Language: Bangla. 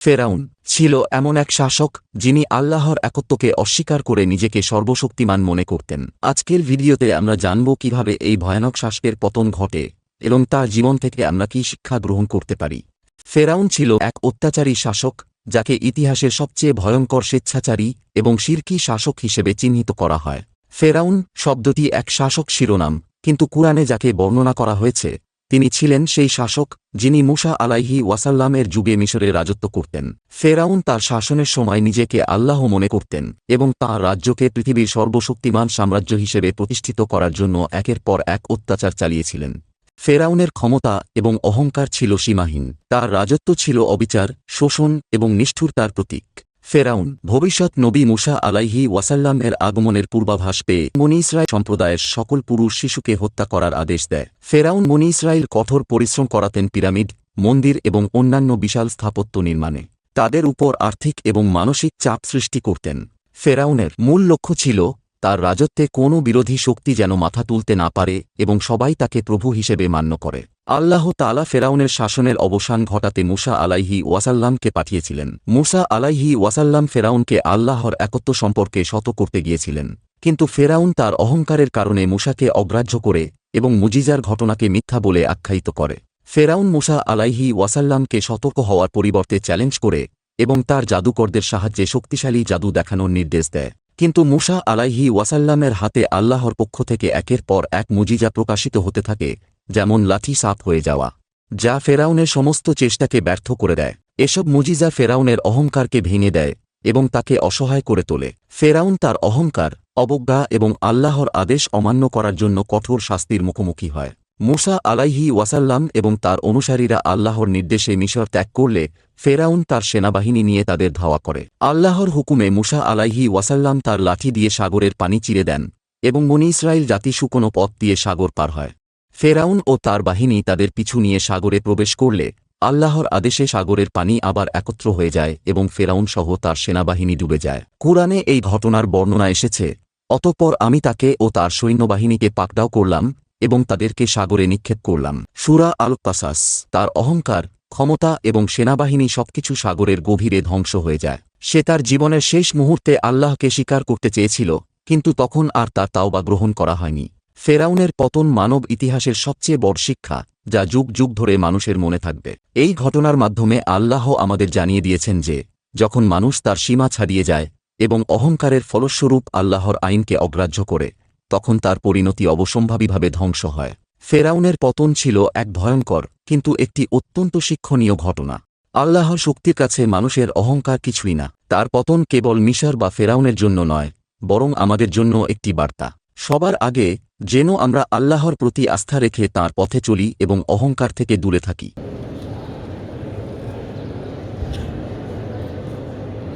ফেরাউন ছিল এমন এক শাসক যিনি আল্লাহর একত্বকে অস্বীকার করে নিজেকে সর্বশক্তিমান মনে করতেন। আজকের ভিডিওতে আমরা জানব কীভাবে এই ভয়ানক শাসকের পতন ঘটে এবং তার জীবন থেকে আমরা কি শিক্ষা গ্রহণ করতে পারি। ফেরাউন ছিল এক অত্যাচারী শাসক যাকে ইতিহাসের সবচেয়ে ভয়ঙ্কর স্বেচ্ছাচারী এবং শিরকি শাসক হিসেবে চিহ্নিত করা হয়। ফেরাউন শব্দটি এক শাসক শিরোনাম, কিন্তু কুরআনে যাকে বর্ণনা করা হয়েছে তিনি ছিলেন সেই শাসক, যিনি মুসা আলাইহি ওয়াসাল্লামের যুগে মিশরে রাজত্ব করতেন। ফেরাউন তার শাসনের সময় নিজেকে আল্লাহ মনে করতেন এবং তাঁর রাজ্যকে পৃথিবীর সর্বশক্তিমান সাম্রাজ্য হিসেবে প্রতিষ্ঠিত করার জন্য একের পর এক অত্যাচার চালিয়েছিলেন। ফেরাউনের ক্ষমতা এবং অহংকার ছিল সীমাহীন। তার রাজত্ব ছিল অবিচার, শোষণ এবং নিষ্ঠুরতার প্রতীক। ফেরাউন, ভবিষ্যৎ নবী মুসা আলাইহি ওয়াসাল্লাম এর আগমনের পূর্বাভাস পেয়ে মনি ইসরায়েল সম্প্রদায়ের সকল পুরুষ শিশুকে হত্যা করার আদেশ দেয়। ফেরাউন মনি ইসরায়েল কঠোর পরিশ্রম করাতেন পিরামিড, মন্দির এবং অন্যান্য বিশাল স্থাপত্য নির্মাণে। তাদের উপর আর্থিক এবং মানসিক চাপ সৃষ্টি করতেন। ফেরাউনের মূল লক্ষ্য ছিল তার রাজত্বে কোনো বিরোধী শক্তি যেন মাথা তুলতে না পারে এবং সবাই তাকে প্রভু হিসেবে মান্য করে। আল্লাহ তালা ফেরাউনের শাসনের অবসান ঘটাতে মুসা আলাইহি ওয়াসাল্লামকে পাঠিয়েছিলেন। মুসা আলাইহি ওয়াসাল্লাম ফেরাউনকে আল্লাহর একত্ব সম্পর্কে শত করতে গিয়েছিলেন। কিন্তু ফেরাউন তার অহংকারের কারণে মুসাকে অগ্রাহ্য করে এবং মুজিজার ঘটনাকে মিথ্যা বলে আখ্যায়িত করে। ফেরাউন মুসা আলাইহি ওয়াসাল্লামকে সতর্ক হওয়ার পরিবর্তে চ্যালেঞ্জ করে এবং তার জাদুকরদের সাহায্যে শক্তিশালী জাদু দেখানোর নির্দেশ দেয়। কিন্তু মুসা আলাইহি ওয়াসাল্লামের হাতে আল্লাহর পক্ষ থেকে একের পর এক মুজিজা প্রকাশিত হতে থাকে যেমন লাঠি সাপ হয়ে যাওয়া, যা ফেরাউনের সমস্ত চেষ্টাকে ব্যর্থ করে দেয়। এসব মুজিজা ফেরাউনের অহংকারকে ভেঙে দেয় এবং তাকে অসহায় করে তোলে। ফেরাউন তার অহংকার, অবজ্ঞা এবং আল্লাহর আদেশ অমান্য করার জন্য কঠোর শাস্তির মুখোমুখি হয়। মুসা আলাইহি ওয়াসাল্লাম এবং তার অনুসারীরা আল্লাহর নির্দেশে মিশর ত্যাগ করলে ফেরাউন তার সেনাবাহিনী নিয়ে তাদের ধাওয়া করে। আল্লাহর হুকুমে মুসা আলাইহি ওয়াসাল্লাম তার লাঠি দিয়ে সাগরের পানি চিরে দেন এবং মনি ইসরায়েল জাতি শুকনো পথ দিয়ে সাগর পার হয়। ফেরাউন ও তার বাহিনী তাদের পিছু নিয়ে সাগরে প্রবেশ করলে, আল্লাহর আদেশে সাগরের পানি আবার একত্র হয়ে যায় এবং ফেরাউন সহ তার সেনাবাহিনী ডুবে যায়। কুরআনে এই ঘটনার বর্ণনা এসেছে, অতঃপর আমি তাকে ও তার সৈন্যবাহিনীকে পাকড়াও করলাম এবং তাদেরকে সাগরে নিক্ষেপ করলাম। সুরা আল কাসাস তার অহংকার, ক্ষমতা এবং সেনাবাহিনী সবকিছু সাগরের গভীরে ধ্বংস হয়ে যায়। সে তার জীবনের শেষ মুহূর্তে আল্লাহকে স্বীকার করতে চেয়েছিল, কিন্তু তখন আর তার তাওবা গ্রহণ করা হয়নি। ফেরাউনের পতন মানব ইতিহাসের সবচেয়ে বড় শিক্ষা, যা যুগ যুগ ধরে মানুষের মনে থাকবে। এই ঘটনার মাধ্যমে আল্লাহ আমাদের জানিয়ে দিয়েছেন যে, যখন মানুষ তার সীমা ছাড়িয়ে যায় এবং অহংকারের ফলস্বরূপ আল্লাহর আইনকে অগ্রাহ্য করে, তখন তার পরিণতি অবসম্ভাবীভাবে ধ্বংস হয়। ফেরাউনের পতন ছিল এক ভয়ঙ্কর, কিন্তু একটি অত্যন্ত শিক্ষণীয় ঘটনা। আল্লাহর শক্তির কাছে মানুষের অহংকার কিছুই না। তার পতন কেবল মিশর বা ফেরাউনের জন্য নয়, বরং আমাদের জন্য একটি বার্তা। সবার আগে, যেন আমরা আল্লাহর প্রতি আস্থা রেখে তার পথে চলি এবং অহংকার থেকে দূরে থাকি।